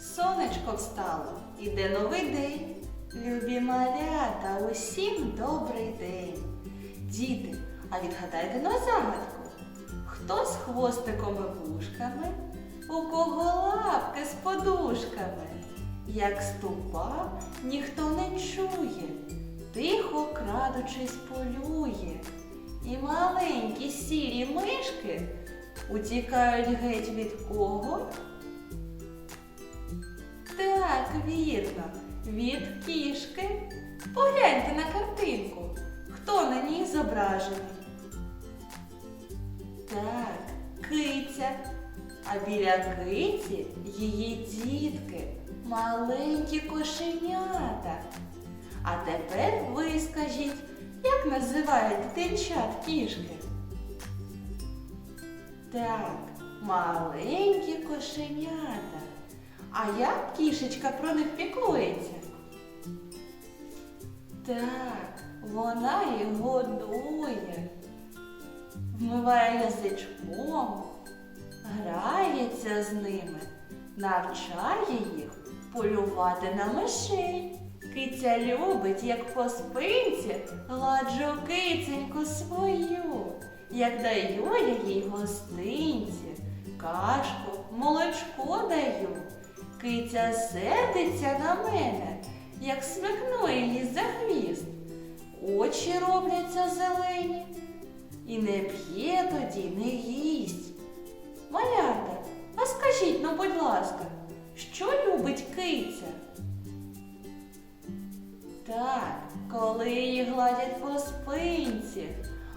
Сонечко встало, іде новий день. Любі малята, усім добрий день. Діти, а відгадайте на загадку. Хто з хвостиком і вушками, у кого лапки з подушками? Як ступа, ніхто не чує, тихо крадучись полює. І маленькі сірі мишки утікають геть від кого? Так, від кішки. Погляньте на картинку. Хто на ній зображений? Так, киця. А біля киці її дітки, маленькі кошенята. А тепер ви скажіть, як називають дитинчат кішки? Так, маленькі кошенята. А як кішечка про них піклується? Так, вона їх годує, вмиває язичком, грається з ними, навчає їх полювати на мишей. Киця любить, як по спинці, гладжу киценьку свою, як даю я їй гостинці, кашку, молочко даю. Киця сердиться на мене, як смикну її за хвіст. Очі робляться зелені, і не п'є тоді, не їсть. Малята, а скажіть, ну, будь ласка, що любить киця? Так, коли її гладять по спинці,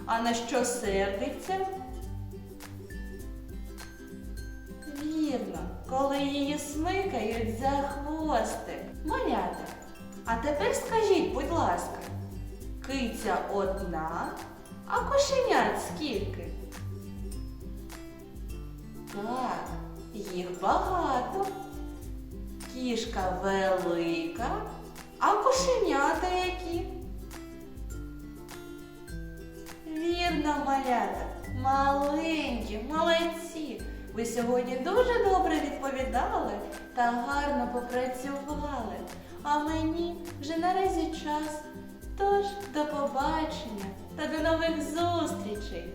а на що сердиться? Вірно, коли її смикають за хвостик. Малята, а тепер скажіть, будь ласка, киця одна, а кошенят скільки? Так, їх багато. Кішка велика, а кошенята які? Вірно, малята, маленькі, молодці. Ви сьогодні дуже добре відповідали та гарно попрацювали. А мені вже наразі час. Тож до побачення та до нових зустрічей!